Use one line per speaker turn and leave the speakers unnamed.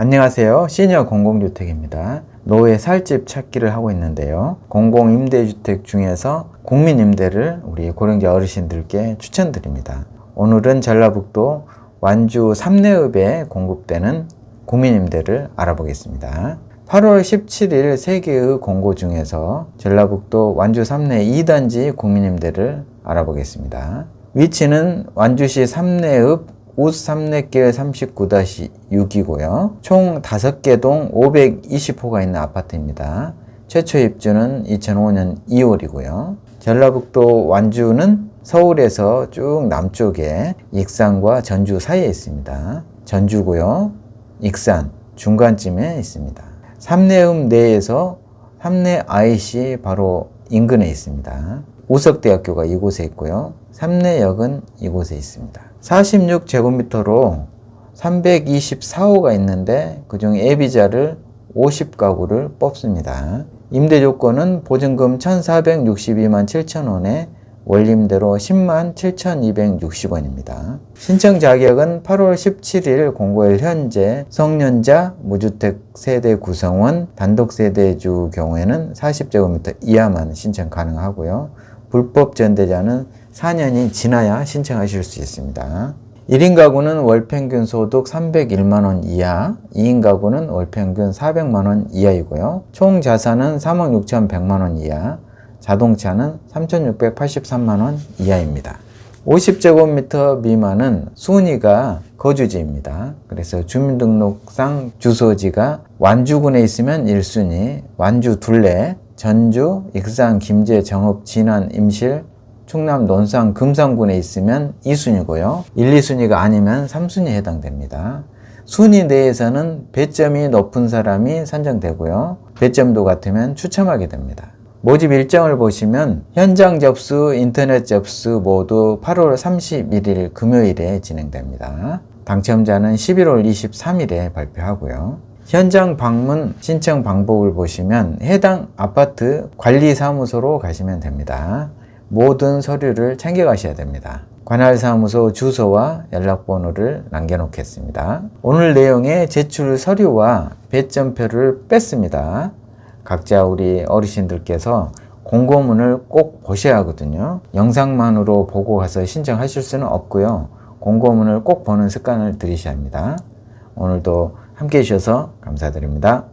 안녕하세요. 시니어 공공주택입니다. 노후의 살집 찾기를 하고 있는데요. 공공임대주택 중에서 국민임대를 우리 고령자 어르신들께 추천드립니다. 오늘은 전라북도 완주 삼내읍에 공급되는 국민임대를 알아보겠습니다. 8월 17일 세개의 공고 중에서 전라북도 완주 삼내 2단지 국민임대를 알아보겠습니다. 위치는 완주시 삼내읍 우삼내길 39-6이고요. 총 5개 동 520호가 있는 아파트입니다. 최초 입주는 2005년 2월이고요. 전라북도 완주는 서울에서 쭉 남쪽에 익산과 전주 사이에 있습니다. 전주고요. 익산 중간쯤에 있습니다. 삼내읍 내에서 삼내 IC 바로 인근에 있습니다. 우석대학교가 이곳에 있고요. 삼내역은 이곳에 있습니다. 46제곱미터로 324호가 있는데 그중 예비자를 50가구를 뽑습니다. 임대 조건은 보증금 1,462만 7천원에 원림대로 10만 7,260원입니다. 신청 자격은 8월 17일 공고일 현재 성년자 무주택 세대 구성원 단독 세대주 경우에는 40제곱미터 이하만 신청 가능하고요. 불법 전대자는 4년이 지나야 신청하실 수 있습니다. 1인 가구는 월 평균 소득 301만 원 이하, 2인 가구는 월 평균 400만 원 이하이고요. 총 자산은 3억 6,100만 원 이하, 자동차는 3,683만 원 이하입니다. 50제곱미터 미만은 순위가 거주지입니다. 그래서 주민등록상 주소지가 완주군에 있으면 1순위, 완주 둘레, 전주, 익산, 김제, 정읍, 진안, 임실, 충남, 논산, 금산군에 있으면 2순위고요. 1, 2순위가 아니면 3순위에 해당됩니다. 순위 내에서는 배점이 높은 사람이 선정되고요. 배점도 같으면 추첨하게 됩니다. 모집 일정을 보시면 현장 접수, 인터넷 접수 모두 8월 31일 금요일에 진행됩니다. 당첨자는 11월 23일에 발표하고요. 현장 방문 신청 방법을 보시면 해당 아파트 관리사무소로 가시면 됩니다. 모든 서류를 챙겨가셔야 됩니다. 관할 사무소 주소와 연락번호를 남겨놓겠습니다. 오늘 내용의 제출 서류와 배점표를 뺐습니다. 각자 우리 어르신들께서 공고문을 꼭 보셔야 하거든요. 영상만으로 보고 가서 신청하실 수는 없고요. 공고문을 꼭 보는 습관을 들이셔야 합니다. 오늘도 함께 해주셔서 감사드립니다.